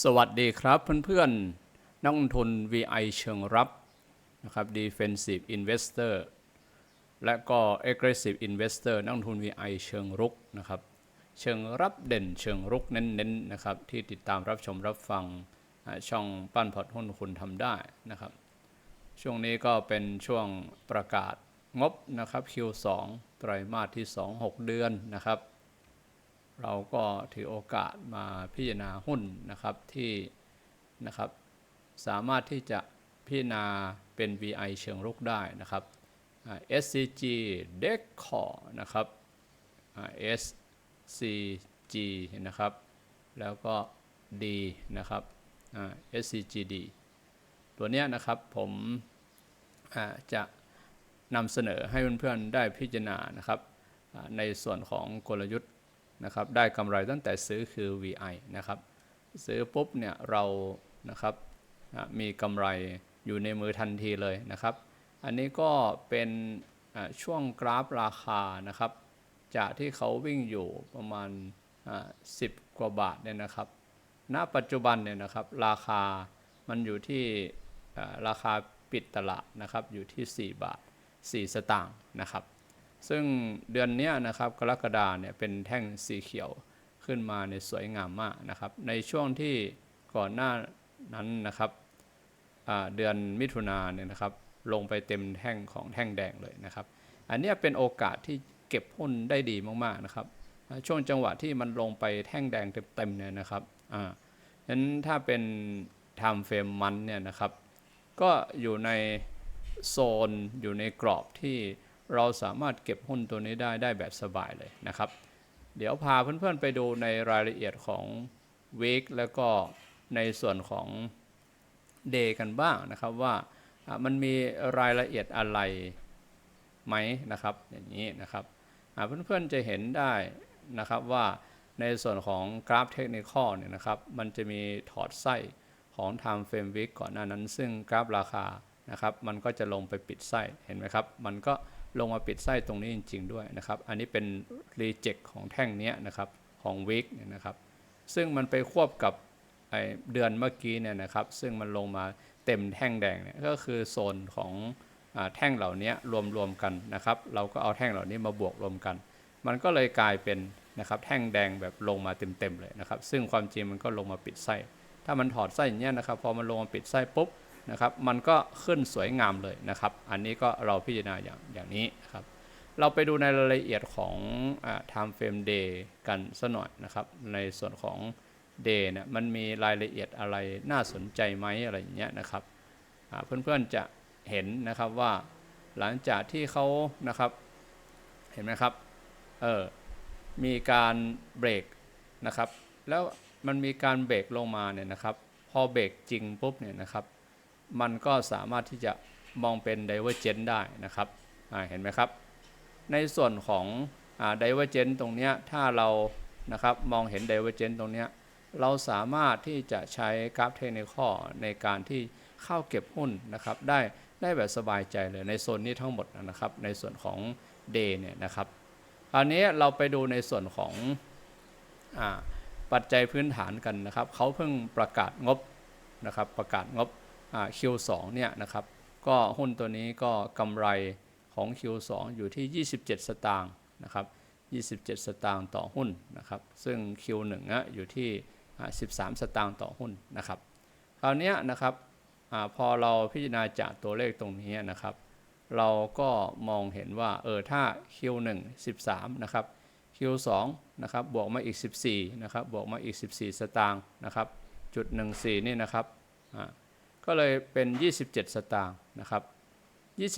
สวัสดีครับเพื่อนๆ นักลงทุน VI เชิงรับนะครับ Defensive Investor และก็ Aggressive Investor นักลงทุน VI เชิงรุกนะครับ เชิงรับเด่นเชิงรุกเน้นๆนะครับที่ติดตามรับชมรับฟังช่องปั้นพอร์ตหุ้นคุณทำได้นะครับ ช่วงนี้ก็เป็นช่วงประกาศงบนะครับ Q2 ไตรมาสที่ 2 6 เดือนนะครับ เราก็ถือโอกาสมาพิจารณาหุ้นนะครับที่นะครับสามารถที่จะพิจารณาเป็น VI เชิงรุกได้นะครับ SCG Decor นะครับ SCG นะครับ แล้วก็ D นะครับ SCGD ตัวเนี้ยนะครับผมจะนำเสนอให้เพื่อนๆได้พิจารณานะครับในส่วนของกลยุทธ์ นะครับได้กำไรตั้งแต่ซื้อคือ VI นะครับซื้อปุ๊บเนี่ยเรานะครับอะมีกำไรอยู่ในมือทันทีเลยนะครับ อันนี้ก็เป็นช่วงกราฟราคานะครับ จากที่เขาวิ่งอยู่ประมาณ 10 กว่าบาทเนี่ยนะครับ ณปัจจุบันเนี่ยนะครับราคามันอยู่ที่ราคาปิดตลาดนะครับอยู่ที่ 4 บาท 4 สตางค์นะครับ ซึ่งเดือนนี้นะครับกรกฎาเนี่ยเป็นแท่งสีเขียวขึ้นมาในสวยงามมากนะครับ ในช่วงที่ก่อนหน้านั้นนะครับเดือนมิถุนาเนี่ยนะครับลงไปเต็มแท่งของแท่งแดงเลยนะครับ อันนี้เป็นโอกาสที่เก็บหุ้นได้ดีมากๆนะครับ ช่วงจังหวะที่มันลงไปแท่งแดงเต็มๆเนี่ยนะครับอ่าฉะนั้นถ้าเป็น time frame มันเนี่ยนะครับ ก็อยู่ในโซนอยู่ในกรอบที่ เราสามารถเก็บหุ้นตัวนี้ได้ได้แบบสบายเลยนะครับ เดี๋ยวพาเพื่อนๆไปดูในรายละเอียดของ week แล้วก็ในส่วนของ day กันบ้างนะครับว่ามันมีรายละเอียดอะไรไหมนะครับอย่างนี้นะครับอะเพื่อนๆจะเห็นได้นะครับว่าในส่วนของกราฟเทคนิคเนี่ยนะครับมันจะมีถอดไส้ของ Time Frame Week ก่อนหน้านั้น ซึ่งกราฟราคานะครับมันก็จะลงไปปิดไส้เห็นไหมครับ มันก็ ลงมาปิดไส้ตรงนี้จริง ๆ ด้วยนะครับ อันนี้เป็น Reject ของแท่งนี้นะครับของ Week เนี่ยนะครับ ซึ่งมันไปควบกับไอเดือนเมื่อกี้เนี่ยนะครับ ซึ่งมันลงมาเต็มแท่งแดงเนี่ยก็คือโซนของอแท่งเหล่านี้รวมๆกันนะครับ เราก็เอาแท่งเหล่านี้มาบวกรวมกัน มันก็เลยกลายเป็นนะครับแท่งแดงแบบลงมาเต็มๆเลยนะครับ ซึ่งความจริงมันก็ลงมาปิดไส้ ถ้ามันถอดไส้อย่างเงี้ยนะครับ พอมันลงมาปิดไส้ปุ๊บ นะครับ มันก็ขึ้นสวยงามเลยนะครับ อันนี้ก็เราพิจารณาอย่างอย่างนี้ครับ เราไปดูในรายละเอียดของอ่า time frame day กันสัหน่อยนะครับ ในส่วนของ day เนี่ยมันมีรายละเอียดอะไรน่าสนใจไหมอะไรอย่างเงี้ยนะครับอ่าเพื่อนๆจะเห็นนะครับว่าหลังจากที่เขานะครับเห็นไหมครับเออมีการเบรกนะครับ แล้วมันมีการเบรกลงมาเนี่ยนะครับ พอเบรกจริงปุ๊บเนี่ยนะครับ มันก็สามารถที่จะมองเป็น divergent ได้นะครับเห็นไหมครับ ในส่วนของอ่า divergent ตรงนี้ถ้าเรานะครับมองเห็น divergent ตรงนี้เราสามารถที่จะใช้กราฟเทคนิคในการที่เข้าเก็บหุ้นนะครับ ได้ได้แบบสบายใจเลยในโซนนี้ทั้งหมดนะครับ ในส่วนของ day เนี่ยนะครับคราวนี้เราไปดูในส่วนของอปัจจัยพื้นฐานกันนะครับเขาเพิ่งประกาศงบนะครับประกาศงบ Q2 เนี่ยนะครับก็หุ้นตัวนี้ก็กำไรของ Q2 อยู่ที่ 27 สตางค์นะครับ27 สตางค์ต่อหุ้นนะครับ ซึ่ง Q1 นะอยู่ที่อ่า13 สตางค์ต่อหุ้นนะครับ คราวนี้นะครับอพอเราพิจารณาจากตัวเลขตรงนี้นะครับ เราก็มองเห็นว่าเออถ้า Q1 13 นะครับ Q2 นะครับบวกมาอีก 14 นะครับบวกมาอีก 14 สตางค์นะครับจุด 14 นี่นะครับอ่า ก็เลยเป็น 27 สตางค์นะครับ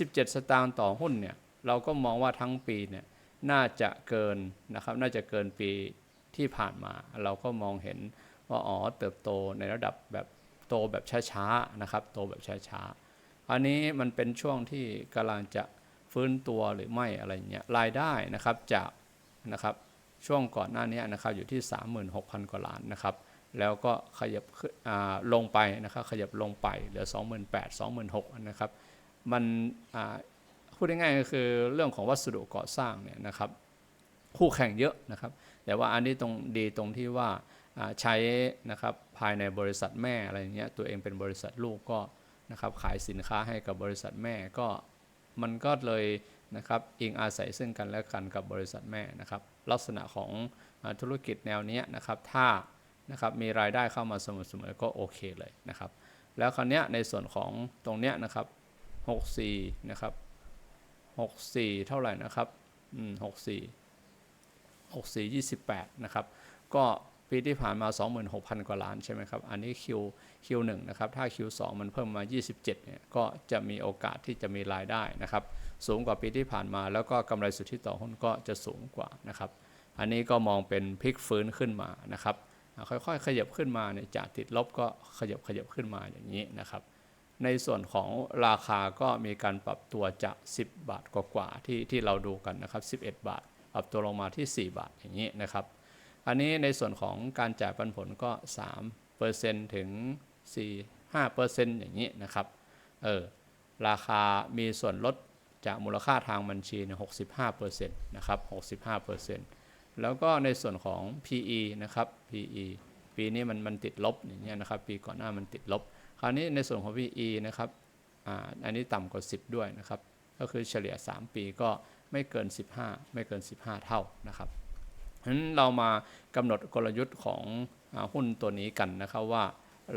27 สตางค์ต่อหุ้นเนี่ยเราก็มองว่าทั้งปีเนี่ยน่าจะเกินนะครับน่าจะเกินปีที่ผ่านมา เราก็มองเห็นว่าอ๋อเติบโตในระดับแบบโตแบบช้าๆนะครับโตแบบช้าๆอันนี้มันเป็นช่วงที่กำลังจะฟื้นตัวหรือไม่อะไรเงี้ยรายได้นะครับจากนะครับช่วงก่อนหน้านี้นะครับอยู่ที่ 36,000 กว่าล้านนะครับ แล้วก็ขยับลงไปนะครับขยับลงไปเหลือ 28,000 26,000นะครับมันพูดง่ายๆก็คือเรื่องของวัสดุก่อสร้างเนี่ยนะครับคู่แข่งเยอะนะครับ แต่ว่าอันนี้ตรงดีตรงที่ว่าใช้นะครับภายในบริษัทแม่อะไรเงี้ยตัวเองเป็นบริษัทลูกก็นะครับขายสินค้าให้กับบริษัทแม่ก็มันก็เลยนะครับอิงอาศัยซึ่งกันและกันกับบริษัทแม่นะครับ ลักษณะของธุรกิจแนวนี้นะครับถ้า นะครับมีรายได้เข้ามาเสมอๆก็โอเคเลยนะครับ แล้วคราวเนี้ยในส่วนของตรงเนี้ยนะครับ64นะครับ64 เท่าไหร่นะครับอืม64 64 28นะครับก็ปีที่ผ่านมา 26,000 กว่าล้านใช่ไหมครับ อันนี้ Q Q1 นะครับ ถ้า Q2 มันเพิ่มมา 27เนี่ย ก็จะมีโอกาสที่จะมีรายได้นะครับ สูงกว่าปีที่ผ่านมา แล้วก็กำไรสุทธิต่อหุ้นก็จะสูงกว่านะครับ อันนี้ก็มองเป็นพลิกฟื้นขึ้นมานะครับ ค่อยๆ ขยับขึ้นมาเนี่ยจากติดลบก็ขยับขยับขึ้นมาอย่างนี้นะครับ ในส่วนของราคาก็มีการปรับตัวจาก 10 บาทกว่าๆที่ที่เราดูกันนะครับ 11 บาท ปรับตัวลงมาที่ 4 บาทอย่างนี้นะครับ อันนี้ในส่วนของการจ่ายปันผลก็3%ถึง 4 5%อย่างนี้นะครับเออราคามีส่วนลดจากมูลค่าทางบัญชีเนี่ย65%นะครับ65% แล้วก็ในส่วนของ PE นะครับ PE ปีนี้มันมันติดลบอย่างเงี้ยนะครับ ปีก่อนหน้ามันติดลบ คราวนี้ในส่วนของ PE นะครับอ่าอันนี้ต่ำกว่า 10 ด้วยนะครับ ก็คือเฉลี่ย 3 ปีก็ไม่เกิน 15 ไม่เกิน 15 เท่านะครับฉะนั้นเรามากำหนดกลยุทธ์ของอหุ้นตัวนี้กันนะครับว่า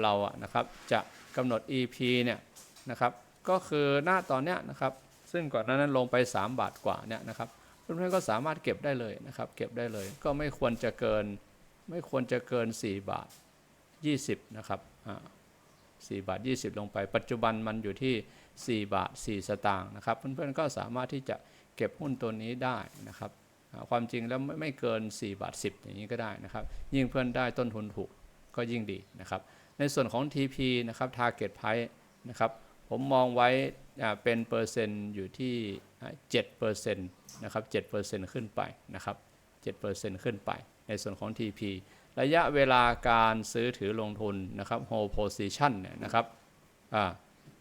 เราอะนะครับจะกำหนด EP เนี่ยนะครับ ก็คือหน้าตอนเนี้ยนะครับ ซึ่งก่อนหน้านั้นลงไป 3 บาทกว่าเนี่ยนะครับ เพื่อนๆก็สามารถเก็บได้เลยนะครับ เก็บได้เลย ก็ไม่ควรจะเกิน ไม่ควรจะเกิน 4 บาท 20 นะครับอ่า4บาท 20 ลงไป ปัจจุบันมันอยู่ที่ 4 บาท 4 สตางค์นะครับ เพื่อนๆก็สามารถที่จะเก็บหุ้นตัวนี้ได้นะครับ ความจริงแล้วไม่ไม่เกิน 4 บาท 10 อย่างนี้ก็ได้นะครับ ยิ่งเพื่อนได้ต้นทุนถูกก็ยิ่งดีนะครับ ในส่วนของ TP นะครับ Target Price นะครับ ผมมองไว้เป็นเปอร์เซ็นต์อยู่ที่อ่า7%นะครับ7%ขึ้นไปนะครับ7%ขึ้นไป ในส่วนของ TP ระยะเวลาการซื้อถือลงทุนนะครับ hold position เนี่ยนะครับ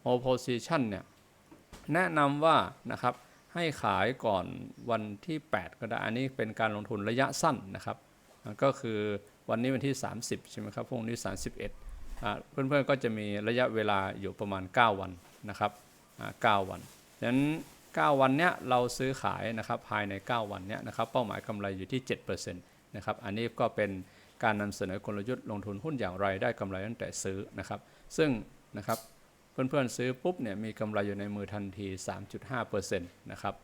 hold position เนี่ยแนะนำว่านะครับให้ขายก่อนวันที่ 8 ก็ได้ อันนี้เป็นการลงทุนระยะสั้นนะครับ ก็คือวันนี้วันที่ 30 ใช่ไหมครับ พรุ่งนี้ 31อ่า เพื่อนๆก็จะมีระยะเวลาอยู่ประมาณ 9 วันนะครับอ่าวันดังนั้น 9 วันเนี้ยเราซื้อขายนะครับภายใน 9 วันเนี้ยนะครับเป้าหมายกำไรอยู่ที่7%นะครับอันนี้ก็เป็นการนำเสนอกลยุทธ์ลงทุนหุ้นอย่างไรได้กำไรตั้งแต่ซื้อนะครับซึ่งนะครับเพื่อนๆซื้อปุ๊บเนี่ยมีกำไรอยู่ในมือทันที 3.5%นะครับ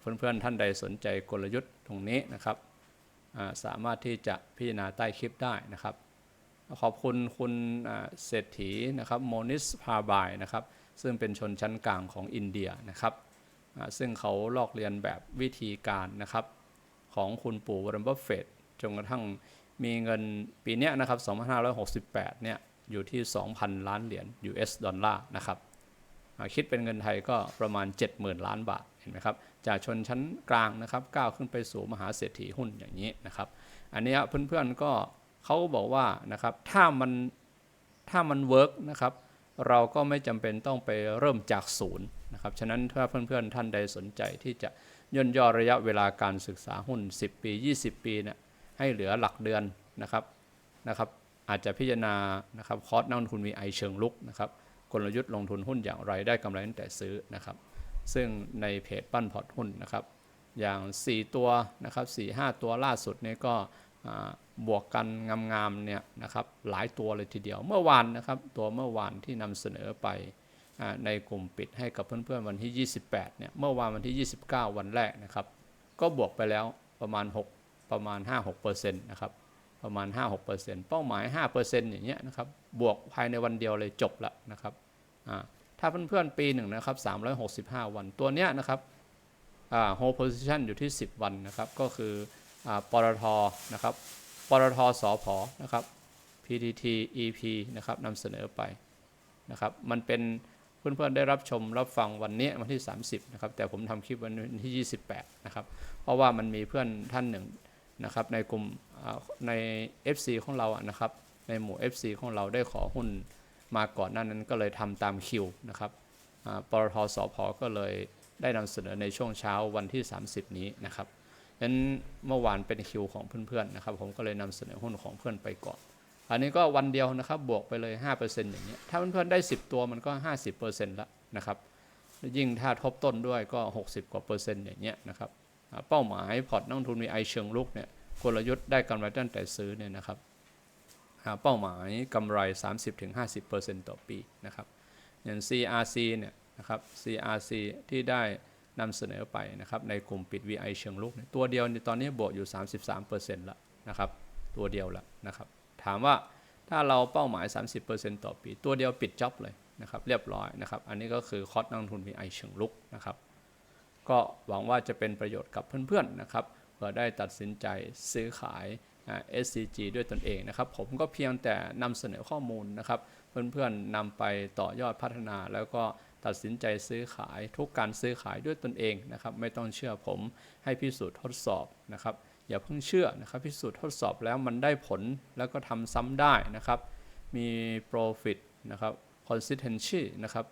เพื่อนๆท่านใดสนใจกลยุทธ์ตรงนี้นะครับสามารถที่จะพิจารณาใต้คลิปได้นะครับ ขอบคุณคุณเศรษฐีนะครับโมนิสพาบายนะครับ ซึ่งเป็นชนชั้นกลางของอินเดียนะครับ ซึ่งเขาลอกเรียนแบบวิธีการนะครับ ของคุณปู่วอร์เรนบัฟเฟตจนกระทั่งมีเงินปีเนี้ยนะครับ 2568 เนี่ย อยู่ที่ 2,000 ล้านเหรียญ US ดอลลาร์นะครับคิดเป็นเงินไทยก็ประมาณ 70,000 ล้านบาท เห็นไหมครับ จากชนชั้นกลางนะครับก้าวขึ้นไปสู่มหาเศรษฐีหุ้นอย่างนี้นะครับ อันนี้เพื่อนๆก็ เขาบอกว่านะครับถ้ามันถ้ามันเวิร์กนะครับเราก็ไม่จำเป็นต้องไปเริ่มจากศูนย์นะครับฉะนั้นถ้าเพื่อนๆท่านใดสนใจที่จะย่นย่อระยะเวลาการศึกษาหุ้น 10 ปี 20 ปีเนี่ยให้เหลือหลักเดือนนะครับนะครับอาจจะพิจารณานะครับคอร์สนักลงทุนมีไอเชิงลุกนะครับกลยุทธ์ลงทุนหุ้นอย่างไรได้กำไรตั้งแต่ซื้อนะครับ ซึ่งในเพจปั้นพอร์ตหุ้นนะครับอย่าง 4 ตัวนะครับ4 5 ตัวล่าสุดเนี่ยก็ บวกกันงามๆเนี่ยนะครับหลายตัวเลยทีเดียวเมื่อวานนะครับตัวเมื่อวานที่นำเสนอไปอในกลุ่มปิดให้กับเพื่อนๆวันที่ 28เนี่ยเมื่อวานวันที่ 29 วันแรกนะครับ ก็บวกไปแล้วประมาณ 6 ประมาณ 5-6%นะครับประมาณ 5-6%เป้าหมาย 5%อย่างเงี้ยนะครับบวกภายในวันเดียวเลยจบละนะครับถ้าเพื่อนๆปีหนึ่งนะครับ365 วันตัวเนี้ยนะครับอ่า hold position อยู่ที่ 10 วันนะครับก็คือ ปตทนะครับปตทสพนะครับ PTT EP นะครับนำเสนอไปนะครับ มันเป็นเพื่อนๆได้รับชมรับฟังวันนี้วันที่ 30นะครับ แต่ผมทำคลิปวันที่ 28 นะครับ เพราะว่ามันมีเพื่อนท่านหนึ่งนะครับ ในกลุ่มใน FC ของเราอะนะครับ ในหมู่ FC ของเราได้ขอหุ้นมาก่อนหน้านั้นก็เลยทำตามคิวนะครับปตทสพก็เลยได้นำเสนอในช่วงเช้าวันที่ 30 นี้นะครับ นั้นเมื่อวานเป็นคิวของเพื่อนๆนะครับ ผมก็เลยนำเสนอหุ้นของเพื่อนไปก่อน อันนี้ก็วันเดียวนะครับบวกไปเลย 5%อย่างเงี้ยถ้าเพื่อนๆได้ 10 ตัวมันก็ 50%แล้วนะครับยิ่งถ้าทบต้นด้วยก็ 60 กว่าเปอร์เซ็นต์อย่างเงี้ยนะครับเป้าหมายพอร์ตนักลงทุนมีไอเชิงลุกเนี่ยกลยุทธ์ได้กำไรตั้งแต่ซื้อเนี่ยนะครับเป้าหมายกำไร 30-50%ต่อปีนะครับอย่าง CRC เนี่ยนะครับ CRC ที่ได้ นำเสนอไปนะครับในกลุ่มปิด VI เชิงลุกตัวเดียวเนี่ยตอนนี้บวกอยู่ 33%แล้วนะครับตัวเดียวล้วนะครับถามว่าถ้าเราเป้าหมาย 30%ต่อปี ตัวเดียวปิดจ็อบเลยนะครับเรียบร้อยนะครับอันนี้ก็คือคอสนักทุน VI เชิงลุกนะครับก็หวังว่าจะเป็นประโยชน์กับเพื่อนๆนะครับเพื่อได้ตัดสินใจซื้อขายอ่า SCG ด้วยตนเองนะครับผมก็เพียงแต่นำเสนอข้อมูลนะครับ เพื่อนๆนำไปต่อยอดพัฒนา แล้วก็ตัดสินใจซื้อขายทุกการซื้อขายด้วยตนเองนะครับ ไม่ต้องเชื่อผมให้พิสูจน์ทดสอบนะครับ อย่าเพิ่งเชื่อนะครับพิสูจน์ทดสอบแล้วมันได้ผลแล้วก็ทำซ้ำได้นะครับ มี profit นะครับ consistency นะครับ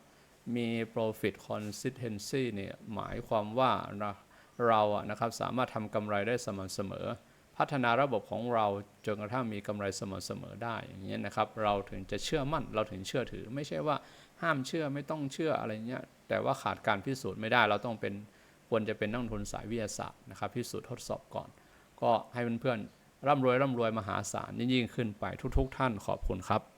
มี profit consistency เนี่ยหมายความว่าเราอะนะครับสามารถทำกำไรได้สม่ำเสมอ พัฒนาระบบของเราจนกระทั่งมีกำไรเสมอๆได้อย่างเงี้ยนะครับ เราถึงจะเชื่อมั่นเราถึงเชื่อถือ ไม่ใช่ว่าห้ามเชื่อไม่ต้องเชื่ออะไรเงี้ยแต่ว่าขาดการพิสูจน์ไม่ได้ เราต้องเป็นควรจะเป็นนักลงทุนสายวิทยาศาสตร์นะครับพิสูจน์ทดสอบก่อน ก็ให้เพื่อนๆร่ำรวยร่ำรวยมหาศาลยิ่งขึ้นไปทุก ๆ ท่านขอบคุณครับ